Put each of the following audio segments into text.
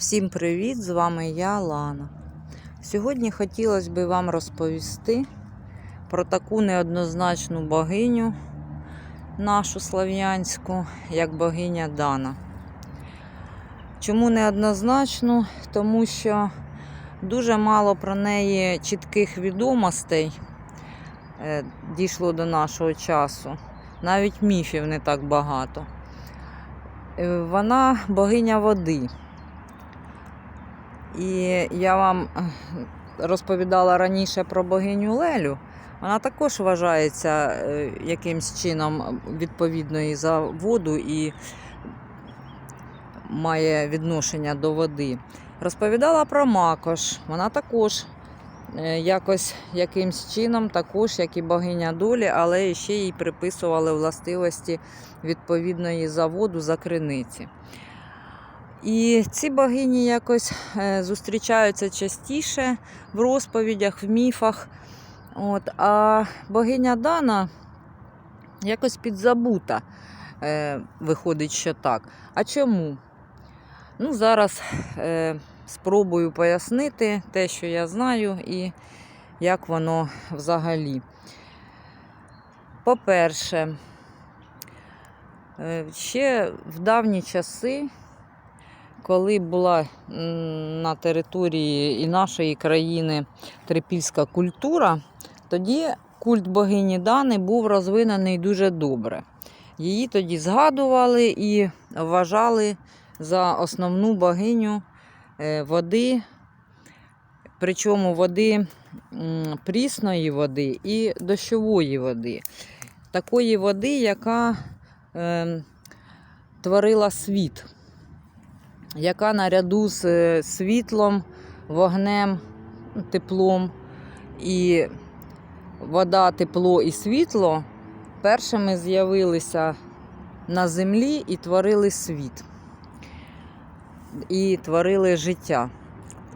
Всім привіт! З вами я, Лана. Сьогодні хотілося б вам розповісти про таку неоднозначну богиню, нашу слав'янську, як богиня Дана. Чому неоднозначну? Тому що дуже мало про неї чітких відомостей е, дійшло до нашого часу. Навіть міфів не так багато. Е, Вона богиня води. І я вам е, розповідала раніше про богиню Лелю. Вона також вважається е, якимсь чином відповідною за воду і має відношення до води. Розповідала про Макош. Вона також е, якось якимсь чином, також як і богиня долі, але ще їй приписували властивості відповідної за воду за криниці. І ці богині якось е, зустрічаються частіше в розповідях, в міфах. От, а богиня Дана якось підзабута. Е, виходить, що так. А чому? Ну, зараз е, спробую пояснити те, що я знаю, і як воно взагалі. По-перше, ще в давні часи коли була на території і нашої країни трипільська культура, тоді культ богині Дани був розвинений дуже добре. Її тоді згадували і вважали за основну богиню е, води, причому води прісної води і дощової води. Такої води, яка е, творила світ яка наряду з е, світлом, вогнем, теплом і вода, тепло і світло першими з'явилися на землі і творили світ. І творили життя.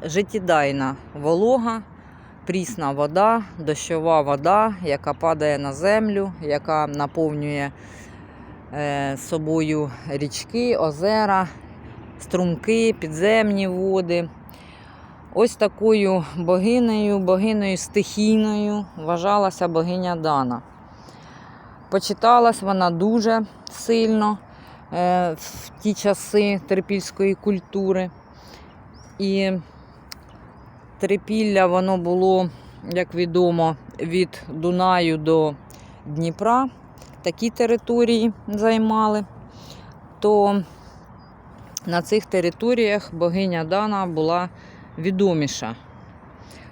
Життєдайна волога, прісна вода, дощова вода, яка падає на землю, яка наповнює е, собою річки, озера, струмки, підземні води. Ось такою богинею, богинею стихійною вважалася богиня Дана. Почиталась вона дуже сильно е, в ті часи трипільської культури. І трипілля воно було, як відомо, від Дунаю до Дніпра. Такі території займали. То на цих територіях богиня Дана була відоміша.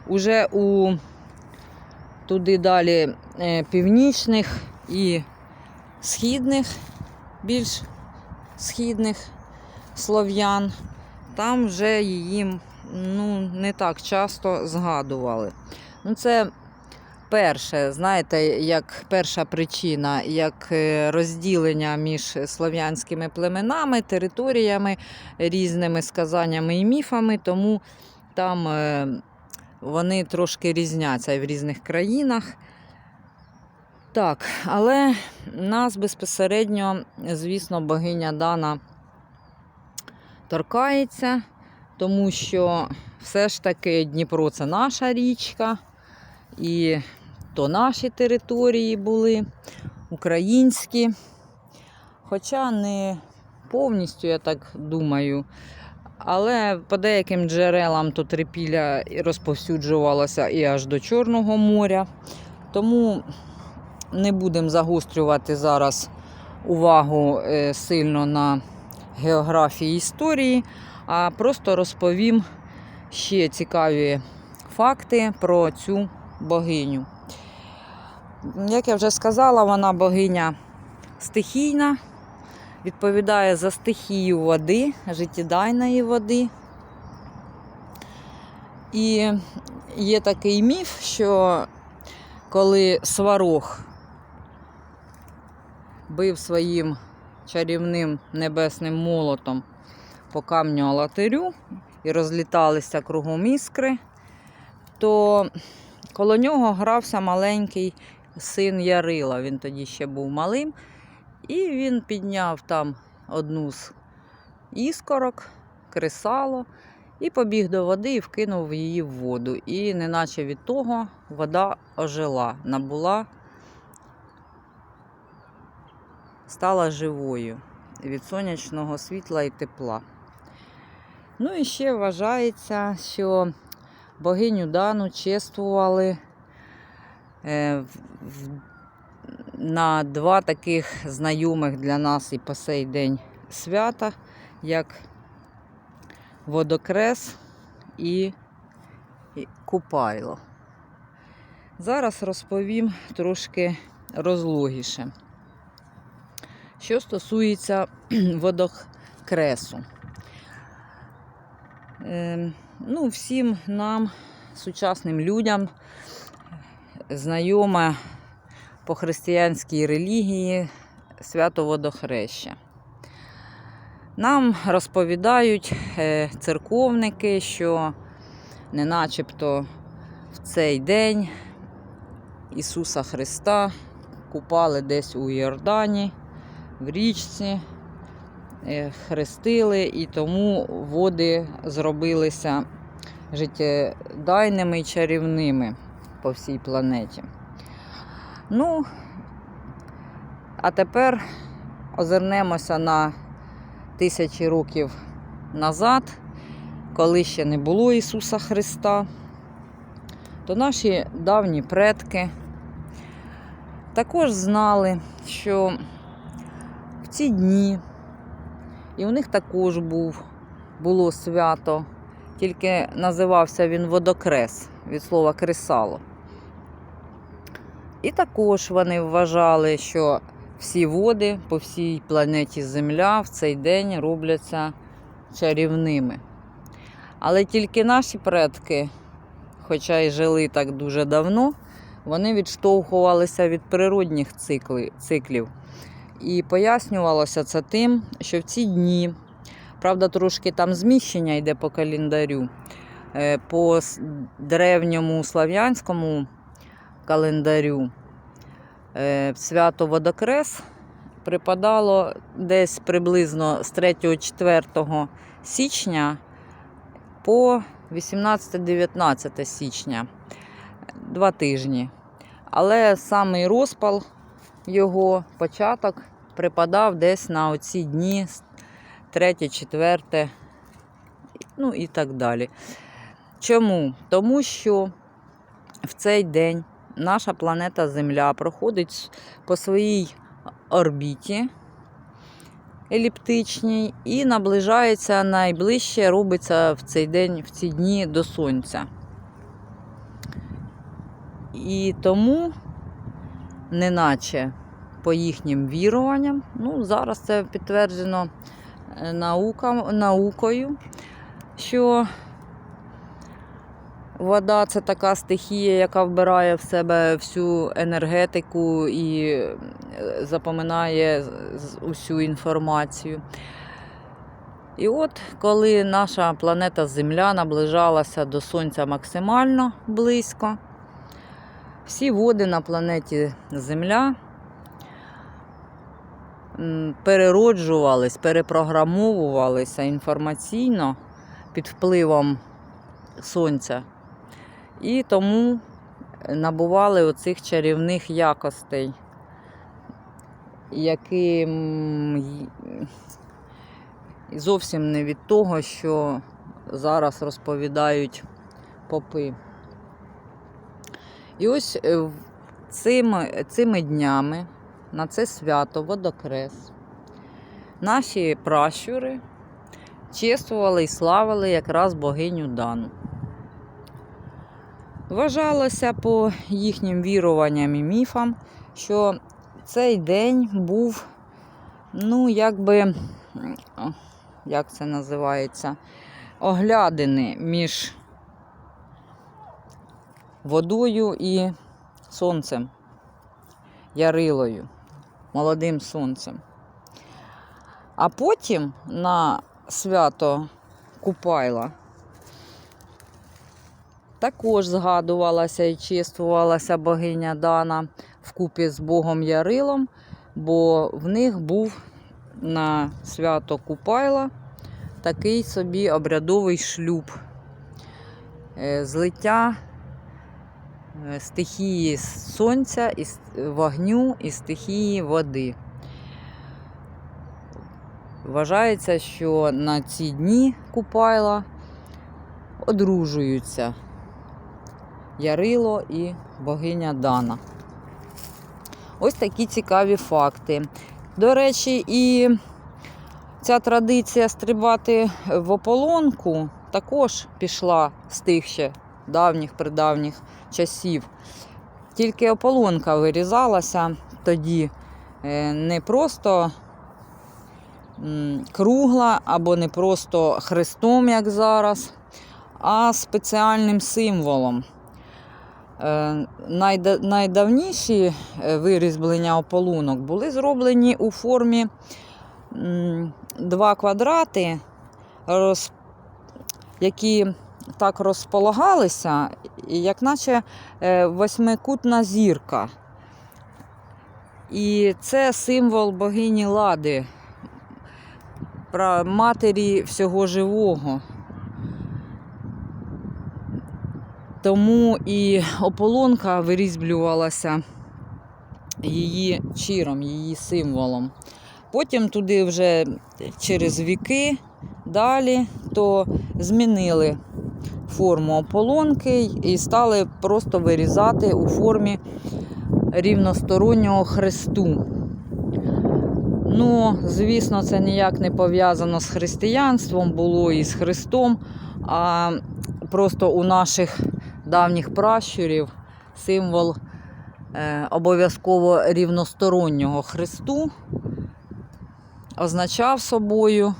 Уже у туди далі е, північних і східних, більш східних слов'ян, там вже її ну, не так часто згадували. Ну, Це перше, знаєте, як перша причина, як е, розділення між слов'янськими племенами, територіями, різними сказаннями і міфами, тому там е, вони трошки різняться в різних країнах. Так, але нас безпосередньо, звісно, богиня Дана торкається, тому що все ж таки Дніпро це наша річка. І то наші території були, українські. Хоча не повністю, я так думаю. Але по деяким джерелам то трипілля розповсюджувалося і аж до Чорного моря. Тому не будемо загострювати зараз увагу е, сильно на географії історії, а просто розповім ще цікаві факти про цю богиню. Як я вже сказала, вона богиня стихійна, відповідає за стихію води, життєдайної води. І є такий міф, що коли сварог бив своїм чарівним небесним молотом по камню Алатирю і розліталися кругом іскри, то коло нього грався маленький син Ярила. Він тоді ще був малим. І він підняв там одну з іскорок кресало, і побіг до води і вкинув її в воду. І неначе від того вода ожила, набула, стала живою від сонячного світла і тепла. Ну і ще вважається, що богиню Дану чествували на два таких знайомих для нас і по сей день свята, як водокрес і і купайло. Зараз розповім трошки розлогіше. Що стосується водокресу. Ем, ну, всім нам, сучасним людям, знайоме по християнській релігії свято водохреща. Нам розповідають е, церковники, що не начебто в цей день Ісуса Христа купали десь у Йордані, в річці, е, хрестили, і тому води зробилися життєдайними і чарівними по всій планеті. Ну, а тепер озирнемося на тисячі років назад, коли ще не було Ісуса Христа, то наші давні предки також знали, що в ці дні, і у них також був, було свято, тільки називався він водокрес від слова кресало. І також вони вважали, що всі води по всій планеті Земля в цей день робляться чарівними. Але тільки наші предки, хоча й жили так дуже давно, вони відштовхувалися від природних циклів. І пояснювалося це тим, що в ці дні, правда, трошки там зміщення йде по календарю, е, по древньому слав'янському календарю е, свято Водокрес припадало десь приблизно з 3-4 січня по 18-19 січня. Два тижні. Але самий розпал його початок припадав десь на оці дні 3-4, ну і так далі. Чому? Тому що в цей день наша планета Земля проходить по своїй орбіті еліптичній і наближається найближче, робиться в цей день, в ці дні до Сонця. І тому, неначе по їхнім віруванням, ну, зараз це підтверджено е, наука, наукою, що Вода це така стихія, яка вбирає в себе всю енергетику і е, запоминає усю інформацію. І от коли наша планета Земля наближалася до Сонця максимально близько, всі води на планеті Земля перероджувались, перепрограмовувалися інформаційно під впливом Сонця. І тому набували оцих чарівних якостей, які зовсім не від того, що зараз розповідають попи. І ось е, цими, цими днями на це свято водокрес наші пращури чествували і славили якраз богиню Дану. Вважалося по їхнім віруванням і міфам, що цей день був, ну, якби, як це називається, оглядини між водою і сонцем, ярилою, молодим сонцем. А потім на свято Купайла також згадувалася і чествувалася богиня Дана вкупі з Богом Ярилом, бо в них був на свято Купайла такий собі обрядовий шлюб. Е, Злиття е, стихії сонця, і вогню і стихії води. Вважається, що на ці дні Купайла одружуються Ярило і богиня Дана. Ось такі цікаві факти. До речі, і ця традиція стрибати в ополонку також пішла з тих ще давніх придавніх часів. Тільки ополонка вирізалася тоді е, не просто кругла або не просто хрестом, як зараз, а спеціальним символом. Е, найда- Найдавніші е, вирізблення ополунок були зроблені у формі два квадрати, які так розполагалися, як наче е, восьмикутна зірка. І це символ богині Лади, матері всього живого. Тому і ополонка вирізблювалася її чиром, її символом. Потім туди вже через віки далі то змінили форму ополонки і стали просто вирізати у формі рівностороннього хресту. Ну, звісно, це ніяк не пов'язано з християнством, було і з Христом, а просто у наших давніх пращурів символ е, обов'язково рівностороннього хресту означав собою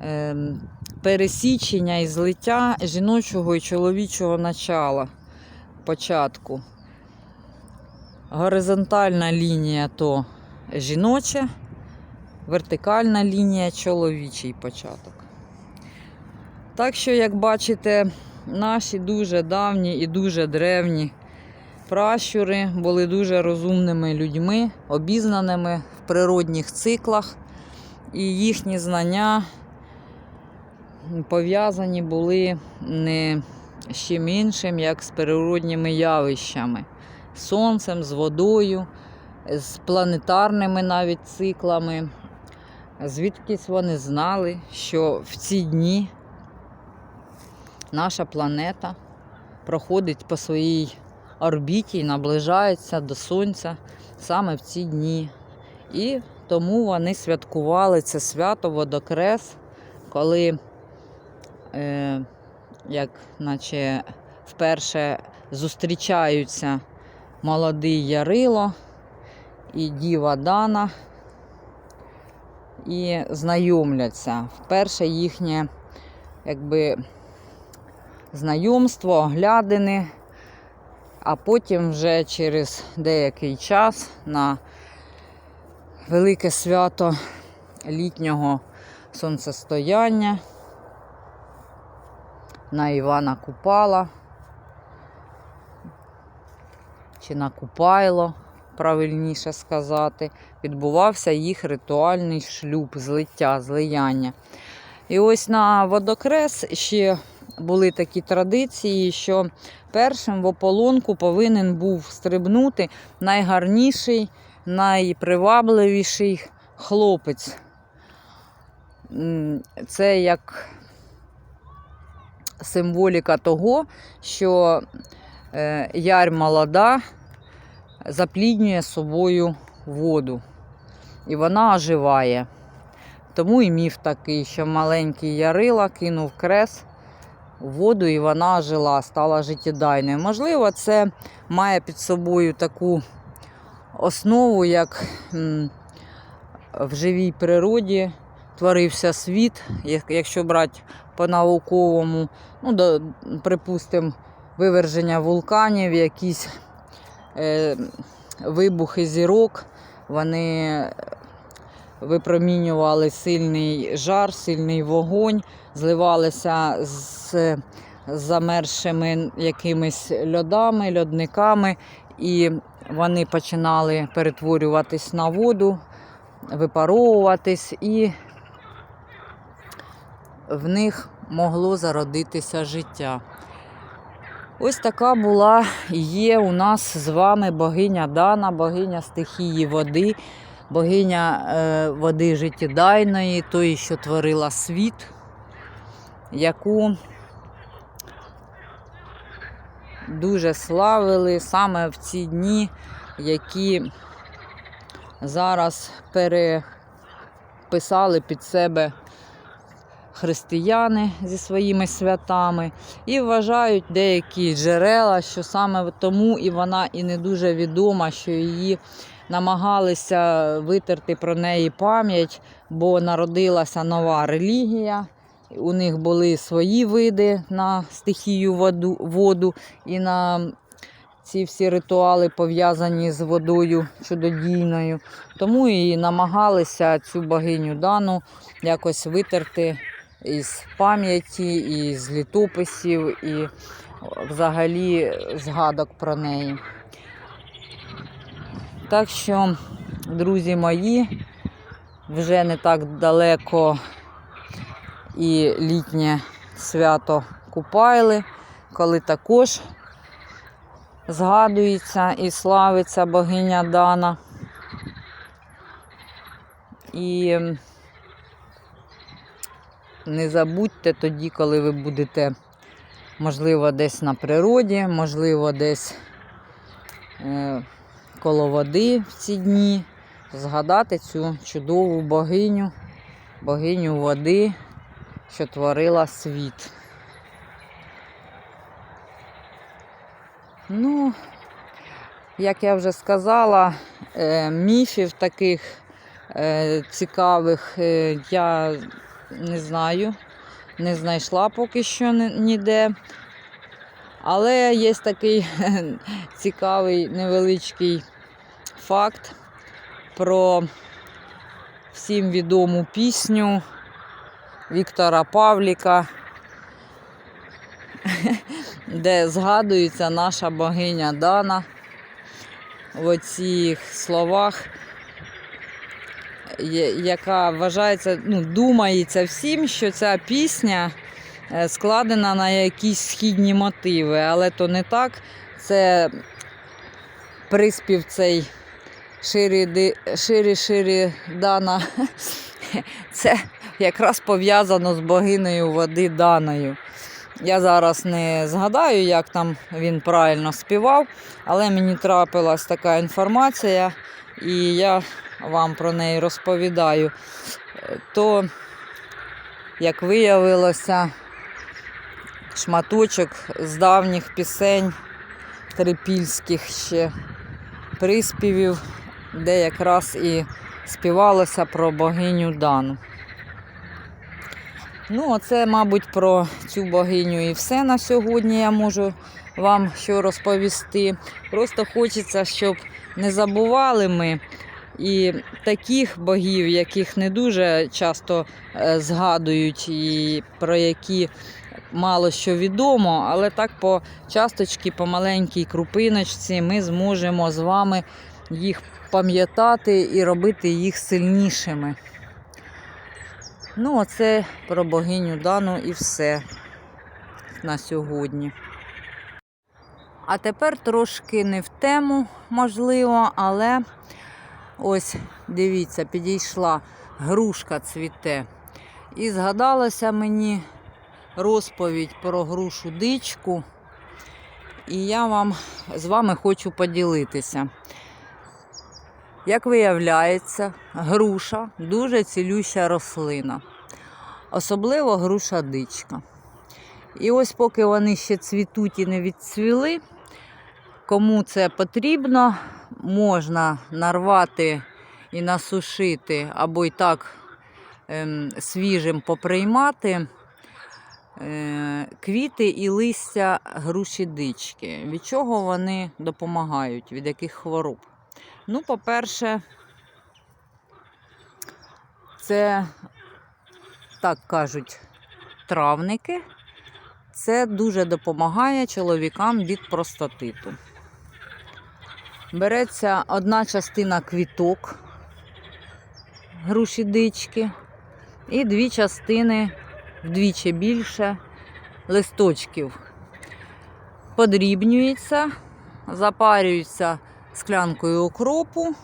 е, пересічення і злиття жіночого і чоловічого начала початку. Горизонтальна лінія то жіноча, вертикальна лінія чоловічий початок. Так що, як бачите, наші дуже давні і дуже древні пращури були дуже розумними людьми, обізнаними в природних циклах, і їхні знання пов'язані були не з чим іншим, як з природніми явищами, сонцем, з водою, з планетарними навіть циклами. Звідкись вони знали, що в ці дні наша планета проходить по своїй орбіті і наближається до Сонця саме в ці дні. І тому вони святкували це свято водокрес, коли, е, як наче вперше зустрічаються молодий Ярило і Діва Дана і знайомляться. Вперше їхнє якби, знайомство, оглядини, а потім вже через деякий час на велике свято літнього сонцестояння на Івана Купала чи на Купайло, правильніше сказати, відбувався їх ритуальний шлюб, злиття, злияння. І ось на водокрес ще були такі традиції, що першим в ополонку повинен був стрибнути найгарніший, найпривабливіший хлопець. Це як символіка того, що е, ярь молода запліднює собою воду. І вона оживає. Тому і міф такий, що маленький Ярила кинув крес воду, і вона жила, стала життєдайною. Можливо, це має під собою таку основу, як в живій природі творився світ, якщо брати по-науковому, ну, припустимо, виверження вулканів, якісь е, вибухи зірок, вони випромінювали сильний жар, сильний вогонь, зливалися з замерзшими якимись льодами, льодниками, і вони починали перетворюватись на воду, випаровуватись і в них могло зародитися життя. Ось така була є у нас з вами богиня Дана, богиня стихії води, богиня е, води життєдайної, тої, що творила світ, яку дуже славили саме в ці дні, які зараз переписали під себе християни зі своїми святами. І вважають деякі джерела, що саме тому і вона і не дуже відома, що її намагалися витерти про неї пам'ять, бо народилася нова релігія. У них були свої види на стихію воду, воду і на ці всі ритуали пов'язані з водою чудодійною. Тому і намагалися цю богиню Дану якось витерти із пам'яті, із літописів і взагалі згадок про неї. Так що, друзі мої, вже не так далеко і літнє свято Купайли, коли також згадується і славиться богиня Дана. І не забудьте тоді, коли ви будете, можливо, десь на природі, можливо, десь е, коло води в ці дні, згадати цю чудову богиню, богиню води, що творила світ. Ну, як я вже сказала, е, міфів таких е, цікавих е, я не знаю, не знайшла поки що ніде. Але є такий цікавий невеличкий факт про всім відому пісню Віктора Павліка, де згадується наша богиня Дана в оцих словах, яка вважається, ну, думається всім, що ця пісня складена на якісь східні мотиви, але то не так. Це приспів цей ширі ширі Дана. Це якраз пов'язано з богинею води Даною. Я зараз не згадаю, як там він правильно співав, але мені трапилась така інформація, і я вам про неї розповідаю. Е, То, як виявилося, шматочок з давніх пісень трипільських ще приспівів, де якраз і співалося про богиню Дану. Ну, оце, мабуть, про цю богиню і все на сьогодні я можу вам що розповісти. Просто хочеться, щоб не забували ми і таких богів, яких не дуже часто е, згадують, і про які мало що відомо, але так по часточці, по маленькій крупиночці ми зможемо з вами їх пам'ятати і робити їх сильнішими. Ну, оце про богиню Дану і все на сьогодні. А тепер трошки не в тему, можливо, але ось дивіться, підійшла грушка цвіте. І згадалася мені розповідь про грушу дичку. І я вам з вами хочу поділитися. Як виявляється, груша дуже цілюща рослина, особливо груша дичка. І ось поки вони ще цвітуть і не відцвіли, кому це потрібно, можна нарвати і насушити, або й так ем, свіжим поприймати е, квіти і листя груші дички. Від чого вони допомагають, від яких хвороб? Ну, по-перше, це, так кажуть, травники. Це дуже допомагає чоловікам від простатиту. Береться одна частина квіток груші дички і дві частини вдвічі більше листочків. Подрібнюється, запарюється склянкою окропу.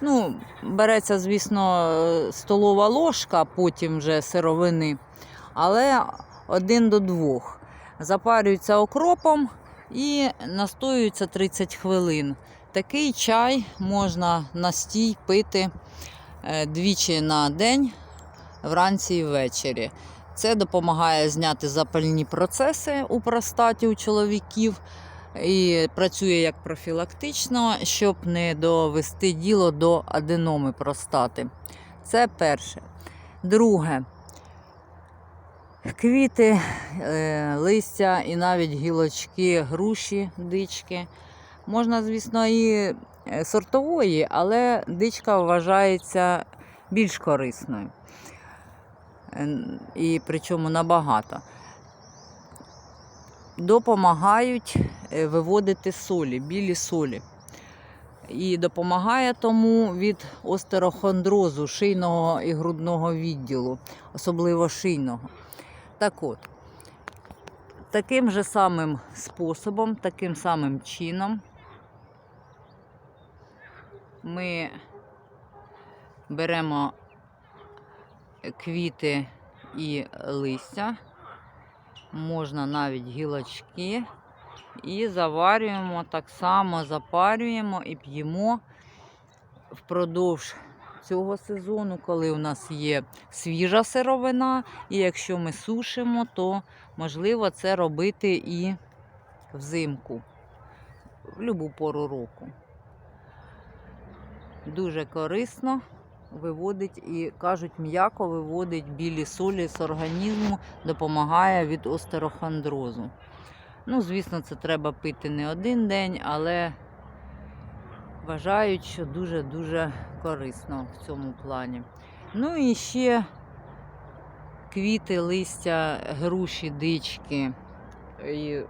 Ну, береться, звісно, столова ложка, потім вже сировини, але один до двох. Запарюється окропом і настоюється 30 хвилин. Такий чай можна настій пити е, двічі на день, вранці і ввечері. Це допомагає зняти запальні процеси у простаті у чоловіків і працює як профілактично, щоб не довести діло до аденоми простати. Це перше. Друге. Квіти, е, листя і навіть гілочки, груші, дички. Можна, звісно, і е, сортової, але дичка вважається більш корисною. І причому набагато. Допомагають е, виводити солі, білі солі. І допомагає тому від остерохондрозу шийного і грудного відділу, особливо шийного. Так от, таким же самим способом, таким самим чином ми беремо квіти і листя, можна навіть гілочки, і заварюємо так само, запарюємо і п'ємо впродовж цього сезону, коли у нас є свіжа сировина, і якщо ми сушимо, то можливо це робити і взимку, в будь-яку пору року. Дуже корисно виводить і кажуть, м'яко виводить білі солі з організму, допомагає від остерохондрозу. Ну, звісно, це треба пити не один день, але вважають, що дуже-дуже корисно в цьому плані. Ну і ще квіти, листя, груші, дички і е,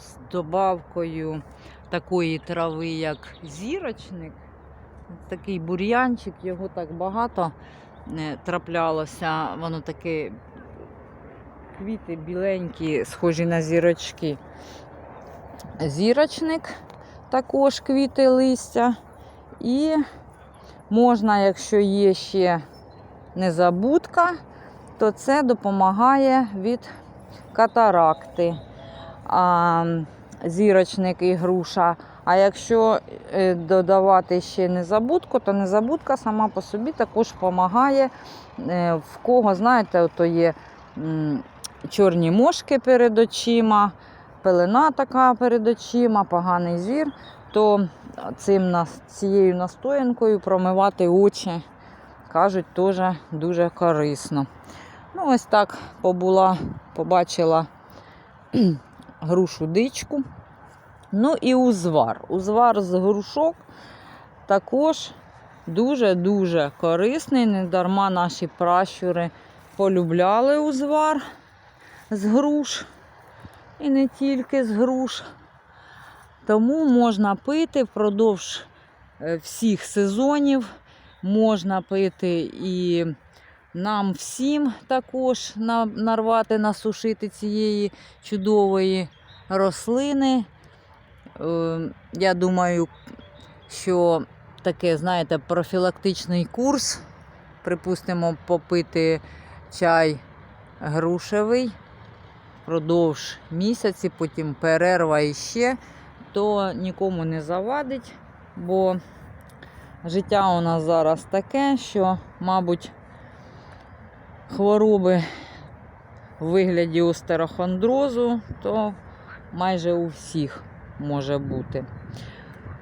з добавкою такої трави, як зірочник. Такий бур'янчик, його так багато е, траплялося. Воно таке квіти біленькі, схожі на зірочки. Зірочник, також квіти листя. І можна, якщо є ще незабудка, то це допомагає від катаракти. А, зірочник і груша. А якщо е, додавати ще незабудку, то незабудка сама по собі також допомагає. Е, В кого, знаєте, ото є чорні мошки перед очима, пелена така перед очима, поганий зір, то цим, цією настоянкою промивати очі, кажуть, теж дуже корисно. Ну, ось так побула, побачила грушу дичку. Ну і узвар. Узвар з грушок також дуже-дуже корисний. Недарма наші пращури полюбляли узвар з груш. І не тільки з груш. Тому можна пити впродовж е, всіх сезонів. Можна пити і нам всім також нарвати, насушити цієї чудової рослини. Е, Я думаю, що таке, знаєте, профілактичний курс, припустимо, попити чай грушевий впродовж місяці, потім перерва іще, то нікому не завадить, бо життя у нас зараз таке, що, мабуть, хвороби в вигляді остерохондрозу, то майже у всіх може бути.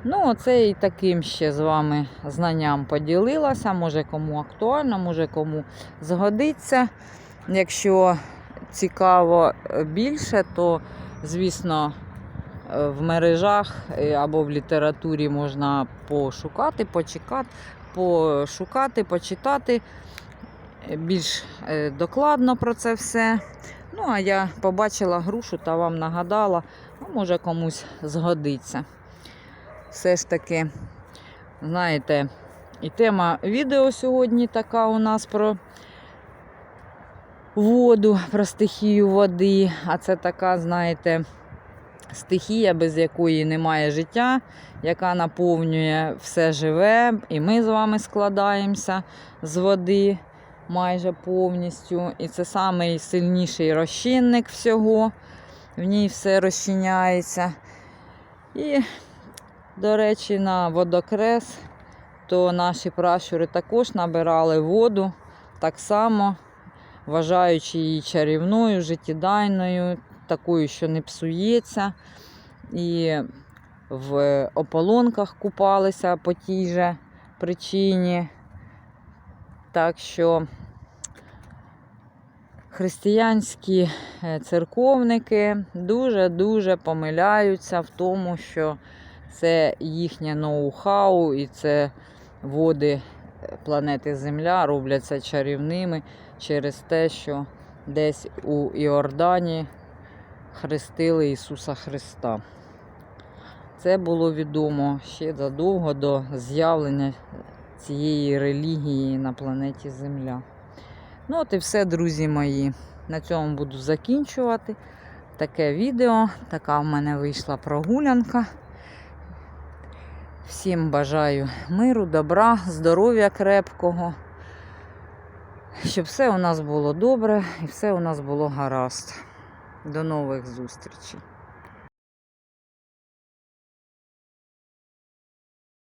Ну, оце і таким ще з вами знанням поділилася. Може кому актуально, може кому згодиться. Якщо цікаво е, більше, то, звісно, е, в мережах е, або в літературі можна пошукати, почекати, пошукати, почитати більш докладно про це все. Ну, а я побачила грушу та вам нагадала, може комусь згодиться. Все ж таки, знаєте, і тема відео сьогодні така у нас про воду, про стихію води. А це така, знаєте, стихія, без якої немає життя, яка наповнює все живе, і ми з вами складаємося з води майже повністю. І це найсильніший розчинник всього. В ній все розчиняється. І, до речі, на водокрес, то наші пращури також набирали воду так само, вважаючи її чарівною, життєдайною, такою, що не псується. І в ополонках купалися по тій же причині. Так що християнські е, церковники дуже-дуже помиляються в тому, що це їхнє ноу-хау і це води е, планети Земля робляться чарівними через те, що десь у Іордані хрестили Ісуса Христа. Це було відомо ще задовго до з'явлення цієї релігії на планеті Земля. Ну, от і все, друзі мої. На цьому буду закінчувати таке відео. Така в мене вийшла прогулянка. Всім бажаю миру, добра, здоров'я крепкого. Щоб все у нас було добре і все у нас було гаразд. До нових зустрічей.